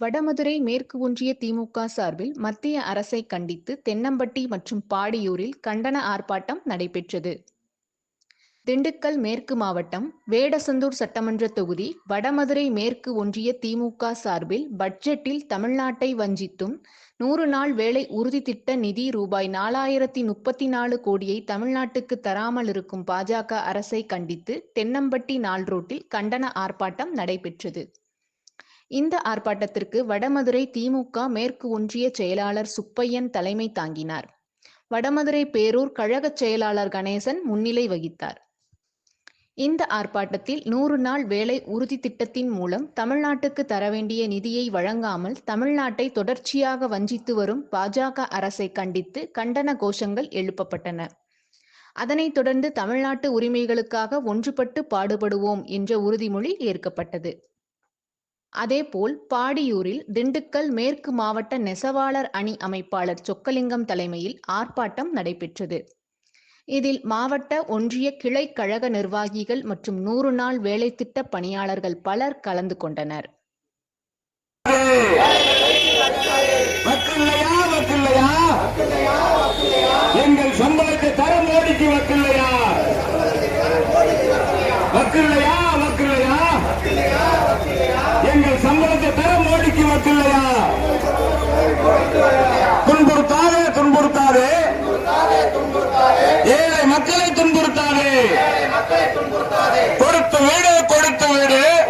வடமதுரை மேற்கு ஒன்றிய திமுக சார்பில் மத்திய அரசை கண்டித்து தென்னம்பட்டி மற்றும் பாடியூரில் கண்டன ஆர்ப்பாட்டம் நடைபெற்றது. திண்டுக்கல் மேற்கு மாவட்டம் வேடசந்தூர் சட்டமன்ற தொகுதி வடமதுரை மேற்கு ஒன்றிய திமுக சார்பில் பட்ஜெட்டில் தமிழ்நாட்டை வஞ்சித்தும் நூறு நாள் வேலை உறுதி திட்ட நிதி ரூபாய் நாலாயிரத்தி முப்பத்தி நாலு கோடியை தமிழ்நாட்டுக்கு தராமல் இருக்கும் பாஜக அரசை கண்டித்து தென்னம்பட்டி நாள் ரோட்டில் கண்டன ஆர்ப்பாட்டம் நடைபெற்றது. இந்த ஆர்ப்பாட்டத்திற்கு வடமதுரை திமுக மேற்கு ஒன்றிய செயலாளர் சுப்பையன் தலைமை தாங்கினார். வடமதுரை பேரூர் கழக செயலாளர் கணேசன் முன்னிலை வகித்தார். இந்த ஆர்ப்பாட்டத்தில் நூறு நாள் வேலை உறுதி திட்டத்தின் மூலம் தமிழ்நாட்டுக்கு தர வேண்டிய நிதியை வழங்காமல் தமிழ்நாட்டை தொடர்ச்சியாக வஞ்சித்து வரும் பாஜக அரசை கண்டித்து கண்டன கோஷங்கள் எழுப்பப்பட்டன. அதனைத் தொடர்ந்து தமிழ்நாட்டு உரிமைகளுக்காக ஒன்றுபட்டு பாடுபடுவோம் என்ற உறுதிமொழி ஏற்கப்பட்டது. அதேபோல் பாடியூரில் திண்டுக்கல் மேற்கு மாவட்ட நெசவாளர் அணி அமைப்பாளர் சொக்கலிங்கம் தலைமையில் ஆர்ப்பாட்டம் நடைபெற்றது. இதில் மாவட்ட, ஒன்றிய கிளை கழக நிர்வாகிகள் மற்றும் நூறு நாள் வேலைத்திட்ட பணியாளர்கள் பலர் கலந்து கொண்டனர். எங்கள் சம்பளத்தை தர மோடிக்கு வக்கில்லையா வக்கில்லையா எங்கள் சம்பளத்தை தர துன்புறுத்தில்லையா துன்புறுத்தாதே துன்புறுத்தாதே. ஏழை மக்களை துன்புறுத்தாதே. கொடுத்து வீடு